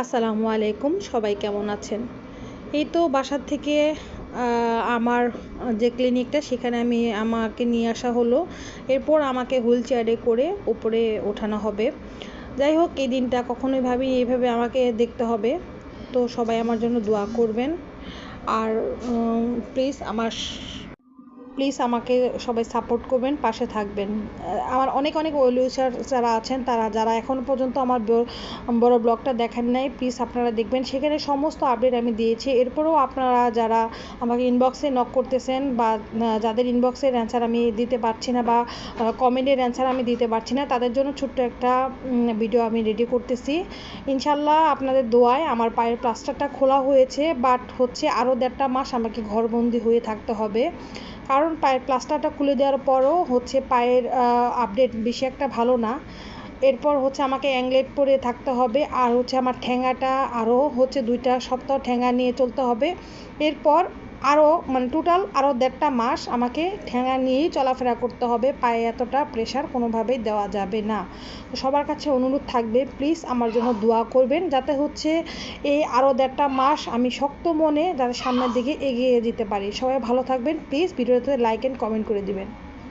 আসসালামু আলাইকুম, সবাই কেমন আছেন? এই তো বাসার থেকে আমার যে ক্লিনিকটা সেখানে আমি আমাকে নিয়ে আসা হলো। এরপর আমাকে হুইল চেয়ারে করে উপরে ওঠানো হবে। যাই হোক, এই দিনটা কখনোই ভাবি এইভাবে আমাকে দেখতে হবে। তো সবাই আমার জন্য দোয়া করবেন। আর প্লিজ আমার প্লিজ আমাকে সবাই সাপোর্ট করবেন, পাশে থাকবেন। আমার অনেক অনেক ওয়েলউইসার যারা আছেন, তারা যারা এখনও পর্যন্ত আমার বড় ব্লগটা দেখেন নাই প্লিজ আপনারা দেখবেন। সেখানে সমস্ত আপডেট আমি দিয়েছি। এরপরেও আপনারা যারা আমাকে ইনবক্সে নক করতেছেন বা যাদের ইনবক্সের অ্যান্সার আমি দিতে পারছি না বা কমেন্টের অ্যান্সার আমি দিতে পারছি না, তাদের জন্য ছোট্ট একটা ভিডিও আমি রেডি করতেছি। ইনশাল্লাহ আপনাদের দোয়ায় আমার পায়ের প্লাস্টারটা খোলা হয়েছে বাট হচ্ছে আরও দেড়টা মাস আমাকে ঘরবন্দি হয়ে থাকতে হবে। কারণ পায়ের প্লাস্টারটা খুলে দেওয়ার পরও হচ্ছে পায়ের আপডেট বেশি একটা ভালো না। এরপর হচ্ছে আমাকে অ্যাংলেট পরে থাকতে হবে আর হচ্ছে আমার ঠ্যাঙাটা আরও হচ্ছে দুইটা সপ্তাহ ঠ্যাঙা নিয়ে চলতে হবে। এরপর আরও মানে টোটাল আরও দেড়টা মাস আমাকে ঠেঙা নিয়েই চলাফেরা করতে হবে, পায়ে এতটা প্রেশার কোনোভাবেই দেওয়া যাবে না। তো সবার কাছে অনুরোধ থাকবে প্লিজ আমার জন্য দোয়া করবেন যাতে হচ্ছে এই আরও দেড়টা মাস আমি শক্ত মনে যাতে সামনের দিকে এগিয়ে যেতে পারি। সবাই ভালো থাকবেন প্লিজ ভিডিওতে লাইক অ্যান্ড কমেন্ট করে দিবেন।